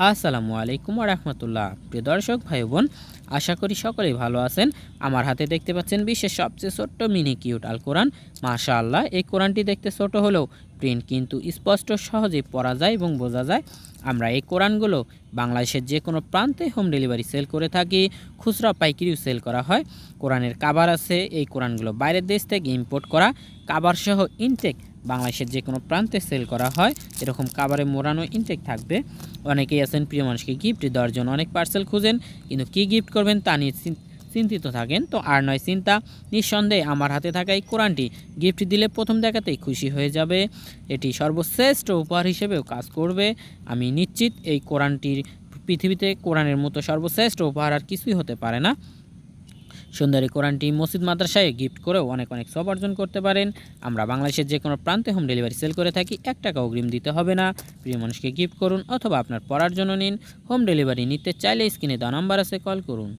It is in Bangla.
আসসালামু আলাইকুম রহমতুল্লাহ। প্রিয় দর্শক ভাই বোন আশা করি সকলেই ভালো আছেন। আমার হাতে দেখতে পাচ্ছেন বিশ্বের সবচেয়ে ছোট্ট মিনি কিউট আল কোরআন। মাশা আল্লাহ এই কোরআনটি দেখতে ছোট হলেও প্রিন্ট, কিন্তু স্পষ্ট সহজেই পড়া যায় এবং বোঝা যায়। আমরা এই কোরআনগুলো বাংলাদেশের যে কোনো প্রান্তে হোম ডেলিভারি সেল করে থাকি, খুচরা পাইকারিও সেল করা হয়। কোরআনের কাবার আছে, এই কোরআনগুলো বাইরের দেশ থেকে ইম্পোর্ট করা। কাবার সহ ইনটেক বাংলাদেশের যে কোনো প্রান্তে সেল করা হয়, এরকম কাবারে মোড়ানো ইনটেক থাকবে। অনেকেই আছেন প্রিয় মানুষকে গিফট দেওয়ার জন্য অনেক পার্সেল খুঁজেন, কিন্তু কী গিফট করবেন তা নিয়ে চিন্তিত থাকেন, তো আর নয় চিন্তা, নিঃসন্দেহে আমার হাতে থাকা এই কোরআনটি গিফট দিলে প্রথম দেখাতেই খুশি হয়ে যাবে। এটি সর্বশ্রেষ্ঠ উপহার হিসেবেও কাজ করবে। আমি নিশ্চিত এই কোরআনটির পৃথিবীতে কোরআনের মতো সর্বশ্রেষ্ঠ উপহার আর কিছুই হতে পারে না। সুন্দর এই কোরআনটি মসজিদ মাদ্রাসায় গিফট করেও অনেক অনেক সব অর্জন করতে পারেন। আমরা বাংলাদেশের যে কোনো প্রান্তে হোম ডেলিভারি সেল করে থাকি, এক টাকা অগ্রিম দিতে হবে না। প্রিয় মানুষকে গিফট করুন অথবা আপনার পড়ার জন্য নিন। হোম ডেলিভারি নিতে চাইলে স্ক্রিনে দেওয়া নাম্বার আছে কল করুন।